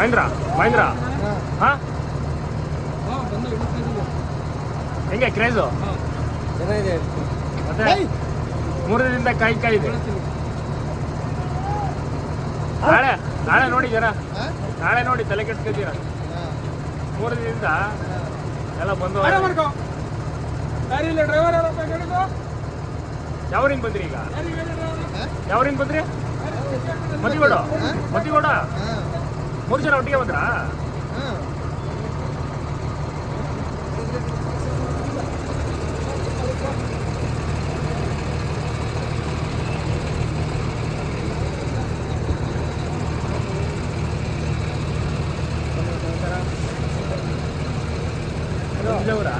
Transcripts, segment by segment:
ಮಹೇಂದ್ರ ಮಹೇಂದ್ರ. ಹಾ? ಹಾಂ ಬಂದು ಇಳಿಸ್ತಿದ್ದೀವಿ ಹೆಂಗೆ ಕ್ರೇಜು ಚೆನ್ನಾಗಿದೆ ಮತ್ತೆ ಮೂರು ದಿನದಿಂದ ಕಾಯಿ ಕಾಯಿ ಇದೆ. ನಾಳೆ ನಾಳೆ ನೋಡಿ ಜನ. ನಾಳೆ ನೋಡಿ ತಲೆ ಕೆಡ್ಸ್ಕೊತೀರ? ಮೂರು ದಿನದಿಂದ ಎಲ್ಲ ಬಂದು ಯಾವ್ರಿಂಗ್ ಯಾವ್ರಿಂದ ಬಂದ್ರಿ ಈಗ? ಯಾವ್ರಿಂಗ್ ಯಾವ್ರಿಂದ ಬಂದ್ರಿ? ಮತಿಗೋಡ ಮತಿಗೋಡ ಮೂರು ಜನ ಒಟ್ಟಿಗೆ ಬಂದ್ರಾ ಅವರಾ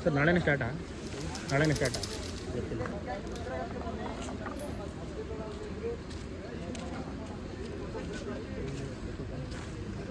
ಸರ್ ನಾಳೆನೇ ಸ್ಟಾರ್ಟಾ ನಾಳೆನೇ ಸ್ಟಾರ್ಟಾ ಗೊತ್ತಿಲ್ಲ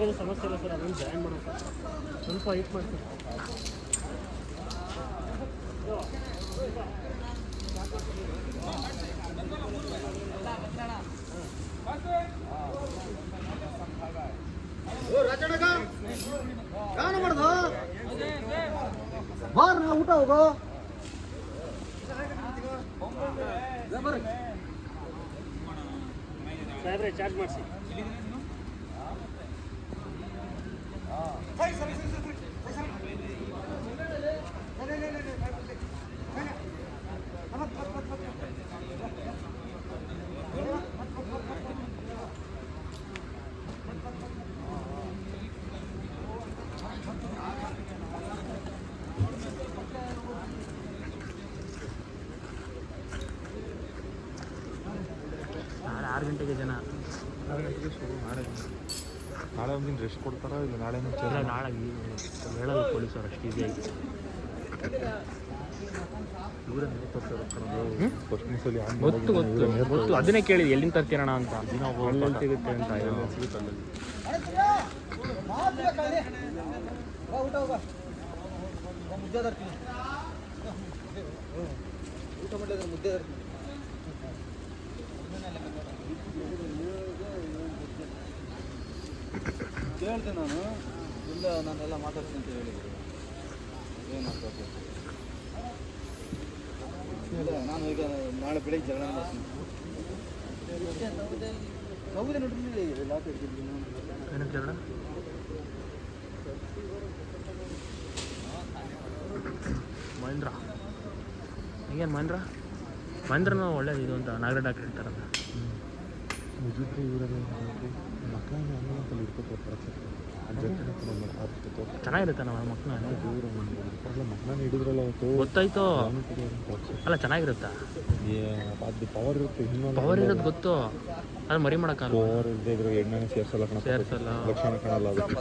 ಏನು ಸಮಸ್ಯೆ ಇಲ್ಲ ಸರ್, ಅದನ್ನು ಜಾಯಿನ್ ಮಾಡೋಕೆ ಸ್ವಲ್ಪ ಹೈಟ್ ಮಾಡ್ತೀನಿ ಬಾರ್ ನಾ ಊಟ ಹೋಗೋ. ಬರ್ರಿ. ಸಾಹೇಬ್ರೆ ಚಾರ್ಜ್ ಮಾಡಿಸಿ ನಾಳೆ ಆರು ಗಂಟೆಗೆ ಜನ ನಾಳೆ ಒಂದಿನ ರೆಸ್ಟ್ ಕೊಡ್ತಾರ ಇಲ್ಲ ನಾಳೆ ನಾಳೆ ಹೇಳಲ್ಲ ಪೊಲೀಸರು ಅಷ್ಟು ಈಸಿಯಾಗಿ ಗೊತ್ತು ಗೊತ್ತು ಗೊತ್ತು. ಅದನ್ನೇ ಕೇಳಿದೆ ಎಲ್ಲಿಂದ ತರ್ತೀರಣ ಅಂತ. ಎಲ್ಲಿ ಸಿಗುತ್ತೆ ಅಂತ. ಊಟ ಕೇಳ್ತೆ ನಾನು. ಇಲ್ಲ ನಾನೆಲ್ಲ ಮಾತಾಡ್ತೀನಿ ಅಂತ ಹೇಳಿದ್ರು. ಏನು ಮಾತಾಡ್ತೀನಿ ಇಲ್ಲ ನಾನು ಈಗ ನಾಳೆ ಬೆಳಿಗ್ಗೆ ಜಗಳ ಮಾಡ್ತೀನಿ. ಸೌದೆ ನೋಡಿದ್ರೆ ಲಾಕ್ ಹಿಡ್ತಿದ್ವಿ ನಾನು ಏನಕ್ಕೆ ಜಗಳ ಮಹೇಂದ್ರ. ಈಗೇನು ಮಹೇಂದ್ರ? ಮಹೇಂದ್ರನೂ ಒಳ್ಳೇದು ಇದು ಅಂತ ನಾಗರ ಡಾಕ್ಟರ್ ಹೇಳ್ತಾರಲ್ಲ. ಹ್ಞೂ ಇವರೆಲ್ಲ ಮಕ್ಕಳನ್ನ ಅನ್ನೋಂತಲ್ಲಿ ಇಟ್ಕೊತಾರೆ ಚೆನ್ನಾಗಿರುತ್ತೆ ನಮ್ಮ ಮಕ್ಕಳು. ಮಕ್ಕಳನ್ನ ಹಿಡಿದ್ರಲ್ಲ ಅವತ್ತು? ಗೊತ್ತಾಯ್ತು. ಅಲ್ಲ ಚೆನ್ನಾಗಿರುತ್ತಾ? ಅದು ಪವರ್ ಇರುತ್ತೆ ಇನ್ನೊಂದು ಪವರ್ ಇರೋದು ಗೊತ್ತು. ಅದು ಮರಿ ಮಾಡೋಕ್ಕಲ್ಲ ಪವರ್ ಇಲ್ಲದೆ ಇದ್ರೆ ಎಣ್ಣೆ ಸೇರ್ಸಲ್ಲ ಕಣ ಸೇರ್ಸಲ್ಲ. ಲಕ್ಷಣ ಕಾಣಲ್ಲ ಅದಕ್ಕೆ